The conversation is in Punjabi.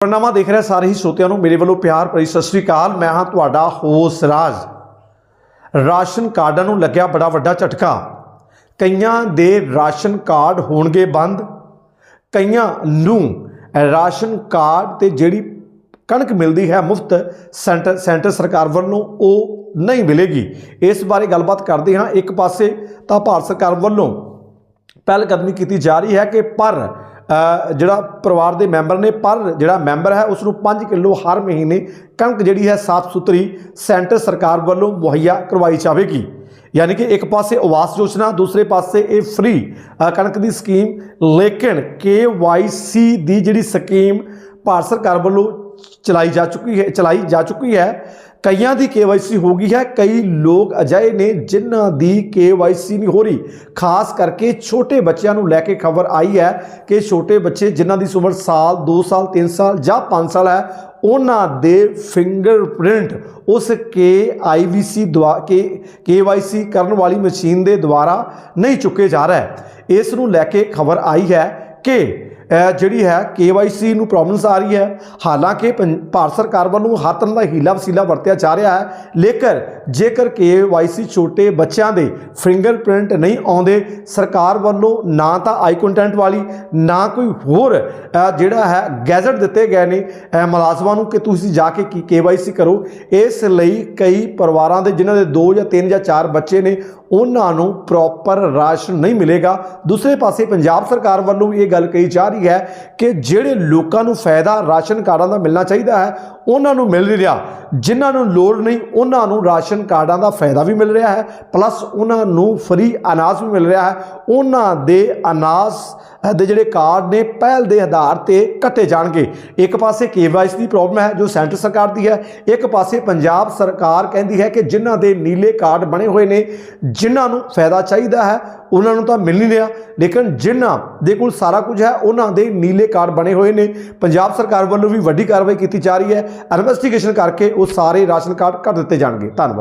ਪਰਨਾਮਾ ਦੇਖ ਰਿਹਾ ਸਾਰੇ ਹੀ ਸਰੋਤਿਆਂ ਨੂੰ ਮੇਰੇ ਵੱਲੋਂ ਪਿਆਰ ਭਰੀ ਸਤਿ ਸ੍ਰੀ ਅਕਾਲ। ਮੈਂ ਹਾਂ ਤੁਹਾਡਾ ਹੋਸ ਰਾਜ। ਰਾਸ਼ਨ ਕਾਰਡਾਂ ਨੂੰ ਲੱਗਿਆ ਬੜਾ ਵੱਡਾ ਝਟਕਾ। ਕਈਆਂ ਦੇ ਰਾਸ਼ਨ ਕਾਰਡ ਹੋਣਗੇ ਬੰਦ, ਕਈਆਂ ਨੂੰ ਰਾਸ਼ਨ ਕਾਰਡ ਤੇ ਜਿਹੜੀ ਕਣਕ ਮਿਲਦੀ ਹੈ ਮੁਫਤ ਸੈਂਟਰ ਸੈਂਟਰ ਸਰਕਾਰ ਵੱਲੋਂ ਉਹ ਨਹੀਂ ਮਿਲੇਗੀ। ਇਸ ਬਾਰੇ ਗੱਲਬਾਤ ਕਰਦੇ ਹਾਂ। ਇੱਕ ਪਾਸੇ ਤਾਂ ਭਾਰਤ ਸਰਕਾਰ ਵੱਲੋਂ ਪਹਿਲ ਕਦਮੀ ਕੀਤੀ ਜਾ ਰਹੀ ਹੈ ਕਿ ਪਰ ਜਿਹੜਾ ਪਰਿਵਾਰ ਦੇ ਮੈਂਬਰ ਨੇ, ਪਰ ਜਿਹੜਾ ਮੈਂਬਰ ਹੈ ਉਸ ਨੂੰ 5 ਕਿਲੋ ਹਰ ਮਹੀਨੇ ਕਣਕ ਜਿਹੜੀ ਹੈ ਸਾਫ਼ ਸੁਥਰੀ ਸੈਂਟਰ ਸਰਕਾਰ ਵੱਲੋਂ ਮੁਹੱਈਆ ਕਰਵਾਈ ਜਾਵੇਗੀ। ਯਾਨੀ ਕਿ ਇੱਕ ਪਾਸੇ ਆਵਾਸ ਯੋਜਨਾ, ਦੂਸਰੇ ਪਾਸੇ ਇਹ ਫ੍ਰੀ ਕਣਕ ਦੀ ਸਕੀਮ ਲੇਕਿਨ KYC ਦੀ ਜਿਹੜੀ ਸਕੀਮ ਭਾਰਤ ਸਰਕਾਰ ਵੱਲੋਂ ਚਲਾਈ ਜਾ ਚੁੱਕੀ ਹੈ, ਚਲਾਈ ਜਾ ਚੁੱਕੀ ਹੈ। ਕਈਆਂ ਦੀ KYC ਹੋ ਗਈ ਹੈ। ਕਈ ਲੋਕ ਅਜਿਹੇ ਨੇ ਜਿਨ੍ਹਾਂ ਦੀ KYC ਨਹੀਂ ਹੋ ਰਹੀ। ਖਾਸ ਕਰਕੇ ਛੋਟੇ ਬੱਚਿਆਂ ਨੂੰ ਲੈ ਕੇ ਖਬਰ ਆਈ ਹੈ ਕਿ ਛੋਟੇ ਬੱਚੇ ਜਿਨ੍ਹਾਂ ਦੀ ਉਮਰ ਸਾਲ 2 ਸਾਲ 3 ਸਾਲ ਜਾਂ 5 ਸਾਲ ਹੈ, ਉਹਨਾਂ ਦੇ ਫਿੰਗਰਪ੍ਰਿੰਟ ਉਸ KIVC ਦੁਆ, ਕੇ KYC ਕਰਨ ਵਾਲੀ ਮਸ਼ੀਨ ਦੇ ਦੁਆਰਾ ਨਹੀਂ ਚੁੱਕੇ ਜਾ ਰਿਹਾ। ਇਸ ਨੂੰ ਲੈ ਕੇ ਖਬਰ ਆਈ ਹੈ ਕਿ ਜਿਹੜੀ ਹੈ KYC ਨੂੰ ਪ੍ਰੋਬਲਮਸ ਆ ਰਹੀ ਹੈ। ਹਾਲਾਂਕਿ ਪੰ- ਭਾਰਤ ਸਰਕਾਰ ਵੱਲੋਂ ਹਰ ਤਰ੍ਹਾਂ ਦਾ ਹੀਲਾ ਵਸੀਲਾ ਵਰਤਿਆ ਜਾ ਰਿਹਾ ਹੈ, ਲੇਕਿਨ ਜੇਕਰ KYC ਛੋਟੇ ਬੱਚਿਆਂ ਦੇ ਫਿੰਗਰਪ੍ਰਿੰਟ ਨਹੀਂ ਆਉਂਦੇ, ਸਰਕਾਰ ਵੱਲੋਂ ਨਾ ਤਾਂ ਆਈ ਕੰਟੈਂਟ ਵਾਲੀ, ਨਾ ਕੋਈ ਹੋਰ ਜਿਹੜਾ ਹੈ ਗੈਜ਼ਟ ਦਿੱਤੇ ਗਏ ਨੇ ਮੁਲਾਜ਼ਮਾਂ ਨੂੰ ਕਿ ਤੁਸੀਂ ਜਾ ਕੇ ਕੀ KYC ਕਰੋ। ਇਸ ਲਈ ਕਈ ਪਰਿਵਾਰਾਂ ਦੇ, ਜਿਨ੍ਹਾਂ ਦੇ 2 ਜਾਂ 3 ਜਾਂ 4 ਬੱਚੇ ਨੇ, ਉਹਨਾਂ ਨੂੰ ਪ੍ਰੋਪਰ ਰਾਸ਼ਨ ਨਹੀਂ ਮਿਲੇਗਾ। ਦੂਸਰੇ ਪਾਸੇ ਪੰਜਾਬ ਸਰਕਾਰ ਵੱਲੋਂ ਇਹ ਗੱਲ ਕਹੀ ਜਾ ਰਹੀ ਹੈ ਕਿ ਜਿਹੜੇ ਲੋਕਾਂ ਨੂੰ ਫਾਇਦਾ ਰਾਸ਼ਨ ਕਾਰਡਾਂ ਦਾ ਮਿਲਣਾ ਚਾਹੀਦਾ ਹੈ ਉਹਨਾਂ ਨੂੰ ਮਿਲ ਨਹੀਂ ਰਿਹਾ। ਜਿਨ੍ਹਾਂ ਨੂੰ ਲੋੜ ਨਹੀਂ, ਉਹਨਾਂ ਨੂੰ ਰਾਸ਼ਨ ਕਾਰਡਾਂ ਦਾ ਫਾਇਦਾ ਵੀ ਮਿਲ ਰਿਹਾ ਹੈ ਪਲੱਸ ਉਹਨਾਂ ਨੂੰ ਫ੍ਰੀ ਅਨਾਜ ਵੀ ਮਿਲ ਰਿਹਾ ਹੈ। ਉਹਨਾਂ ਦੇ ਅਨਾਜ, ਦੇ ਜਿਹੜੇ ਕਾਰਡ ਨੇ, ਪਹਿਲ ਦੇ ਆਧਾਰ ਤੇ ਕੱਟੇ ਜਾਣਗੇ। ਇੱਕ ਪਾਸੇ ਕੇਵਾਈਸੀ ਦੀ ਪ੍ਰੋਬਲਮ ਹੈ, ਜੋ ਸੈਂਟਰ ਸਰਕਾਰ ਦੀ ਹੈ। ਇੱਕ ਪਾਸੇ ਪੰਜਾਬ ਸਰਕਾਰ ਕਹਿੰਦੀ ਹੈ ਕਿ ਜਿਨ੍ਹਾਂ ਦੇ ਨੀਲੇ ਕਾਰਡ ਬਣੇ ਹੋਏ ਨੇ, ਜਿਨ੍ਹਾਂ ਨੂੰ ਫਾਇਦਾ ਚਾਹੀਦਾ ਹੈ, ਉਹਨਾਂ ਨੂੰ ਤਾਂ ਮਿਲ ਨਹੀਂ ਰਿਹਾ। ਲੇਕਿਨ ਜਿਨ੍ਹਾਂ ਦੇ ਕੋਲ ਸਾਰਾ ਕੁਝ ਹੈ, ਉਹਨਾਂ ਦੇ ਨੀਲੇ ਕਾਰਡ ਬਣੇ ਹੋਏ ਨੇ। ਪੰਜਾਬ ਸਰਕਾਰ ਵੱਲੋਂ ਵੀ ਵੱਡੀ ਕਾਰਵਾਈ ਕੀਤੀ ਜਾ ਰਹੀ ਹੈ। ਇਨਵੈਸਟੀਗੇਸ਼ਨ ਕਰਕੇ ਉਹ ਸਾਰੇ ਰਾਸ਼ਨ ਕਾਰਡ ਕੱਟ ਦਿੱਤੇ ਜਾਣਗੇ। ਧੰਨਵਾਦ।